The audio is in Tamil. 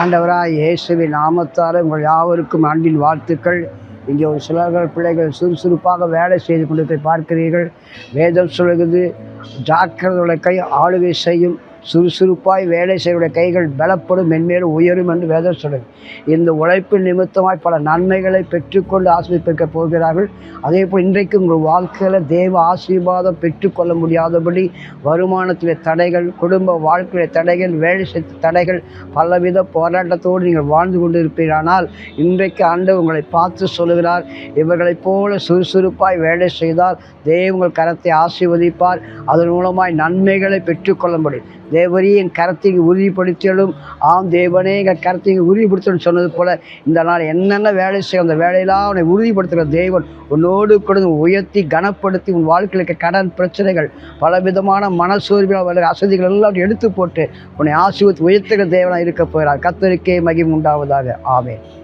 ஆண்டவராக இயேசுவின் நாமத்தால் உங்கள் யாவருக்கும் அன்பின் வாழ்த்துக்கள். இங்கே ஒரு சிலர்கள் பிள்ளைகள் சுறுசுறுப்பாக வேலை செய்து கொண்டு பார்க்கிறீர்கள். வேதம் சொல்கிறது ஜாக்கிரதை கை ஆளுகை செய்யும் சுறுசுறுப்பாய் வேலை செய்வடைய கைகள் பலப்படும் மென்மேலும் உயரும் என்று வேதம் சொல்லும் இந்த உழைப்பு நிமித்தமாய் பல நன்மைகளை பெற்றுக்கொண்டு ஆசிரியப்பிக்க போகிறார்கள். அதே போல் இன்றைக்கு உங்கள் வாழ்க்கையில் தேவ ஆசீர்வாதம் பெற்றுக்கொள்ள முடியாதபடி வருமானத்திலே தடைகள் குடும்ப வாழ்க்கையிலே தடைகள் வேலை செய்த தடைகள் பலவித போராட்டத்தோடு நீங்கள் வாழ்ந்து கொண்டு இருப்பீரானால் இன்றைக்கு ஆண்டு உங்களை பார்த்து சொல்லுகிறார் இவர்களைப் போல சுறுசுறுப்பாய் வேலை செய்தால் தேவ உங்கள் கரத்தை ஆசீர்வதிப்பார். அதன் மூலமாய் நன்மைகளை பெற்றுக்கொள்ள முடியும். தேவரையும் என் கரத்தை உறுதிப்படுத்தியலும் ஆம் தேவனே எங்கள் கரத்தை உறுதிப்படுத்தணும் சொன்னது போல் இந்த நாள் என்னென்ன வேலை செய்யும் அந்த வேலையெல்லாம் அவனை உறுதிப்படுத்துகிற தேவன் உன்னோடு கொடுத்து உயர்த்தி கனப்படுத்தி உன் வாழ்க்கையில் இருக்க கடன் பிரச்சனைகள் பலவிதமான மனசோர்வில் வர அசதிகள் எல்லாம் எடுத்து போட்டு உன்னை ஆசிர்வத்து உயர்த்துகிற தேவனாக இருக்க போகிறார். கத்தருக்கே மகிம் உண்டாவதாக. ஆவேன்